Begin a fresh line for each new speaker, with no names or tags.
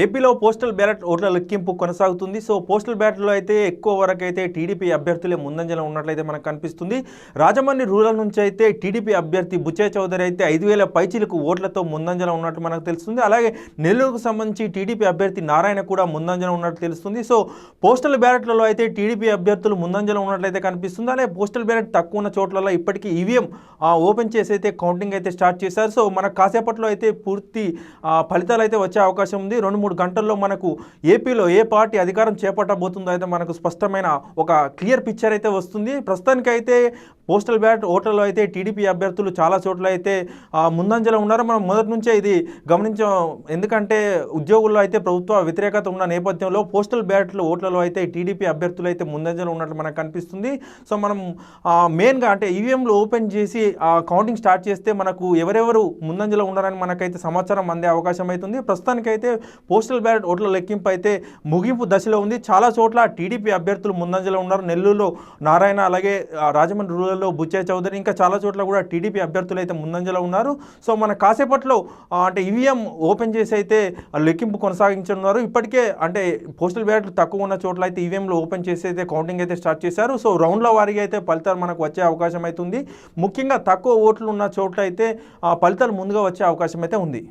ఏపీలో postal ballot ఓట్ల లెక్కింపు కొనసాగుతుంది. సో పోస్టల్ బ్యాలెట్లో అయితే ఎక్కువ వరకు అయితే టీడీపీ అభ్యర్థులే ముందంజలో ఉన్నట్లయితే మనకు కనిపిస్తుంది. రాజమండ్రి రూరల్ నుంచి అయితే టీడీపీ అభ్యర్థి బుచ్చయ్య చౌదరి అయితే ఐదు వేల పైచీలకు ఓట్లతో ముందంజలో ఉన్నట్టు మనకు తెలుస్తుంది. అలాగే నెల్లూరుకు సంబంధించి టీడీపీ అభ్యర్థి నారాయణ కూడా ముందంజలో ఉన్నట్టు తెలుస్తుంది. సో పోస్టల్ బ్యాలెట్లలో అయితే టీడీపీ అభ్యర్థులు ముందంజలో ఉన్నట్లయితే కనిపిస్తుంది. అలాగే పోస్టల్ బ్యాలెట్ తక్కువ ఉన్న చోట్లలో ఇప్పటికీ ఈవీఎం ఓపెన్ చేసి అయితే కౌంటింగ్ అయితే స్టార్ట్ చేశారు. సో మనకు కాసేపట్లో అయితే పూర్తి ఆ, ఫలితాలు అయితే వచ్చే అవకాశం ఉంది. రెండు మూడు గంటల్లో మనకు ఏపీలో ఏ పార్టీ అధికారం చేపట్టబోతుందో అయితే మనకు స్పష్టమైన ఒక క్లియర్ పిక్చర్ అయితే వస్తుంది. ప్రస్తుతానికి అయితే పోస్టల్ బ్యాలెట్ ఓట్లలో అయితే టీడీపీ అభ్యర్థులు చాలా చోట్ల అయితే ముందంజలో ఉన్నారు. మనం మొదటి నుంచే ఇది గమనించాం ఎందుకంటే ఉద్యోగుల్లో అయితే ప్రభుత్వ వ్యతిరేకత ఉన్న నేపథ్యంలో పోస్టల్ బ్యాలెట్లు ఓట్లలో అయితే టీడీపీ అభ్యర్థులు అయితే ముందంజలో ఉన్నట్లు మనకు కనిపిస్తుంది. సో మనం మెయిన్గా అంటే ఈవీఎంలు ఓపెన్ చేసి ఆ కౌంటింగ్ స్టార్ట్ చేస్తే మనకు ఎవరెవరు ముందంజలో ఉన్నారని మనకైతే సమాచారం అందే అవకాశం అవుతుంది ప్రస్తుతానికైతే పోస్టల్ బ్యాలెట్ ఓట్ల లెక్కింపు అయితే ముగింపు దశలో ఉంది. చాలా చోట్ల టీడీపీ అభ్యర్థులు ముందంజలో ఉన్నారు. నెల్లూరులో నారాయణ అలాగే ఆ, రాజమండ్రి రూరల్లో బుచ్చయ్య చౌదరి ఇంకా చాలా చోట్ల కూడా టీడీపీ అభ్యర్థులు అయితే ముందంజలో ఉన్నారు. సో మన కాసేపట్లో అంటే ఈవీఎం ఓపెన్ చేసి అయితే ఆ లెక్కింపు కొనసాగించనున్నారు. ఇప్పటికే అంటే పోస్టల్ బ్యాలెట్లు తక్కువ ఉన్న చోట్ల అయితే ఈవీఎంలు ఓపెన్ చేసి అయితే కౌంటింగ్ అయితే స్టార్ట్ చేశారు. సో రౌండ్ల వారీగా అయితే ఫలితాలు మనకు వచ్చే అవకాశం అయితే ఉంది ముఖ్యంగా తక్కువ ఓట్లు ఉన్న చోట్ల అయితే ఆ, ఫలితాలు ముందుగా వచ్చే అవకాశం అయితే ఉంది.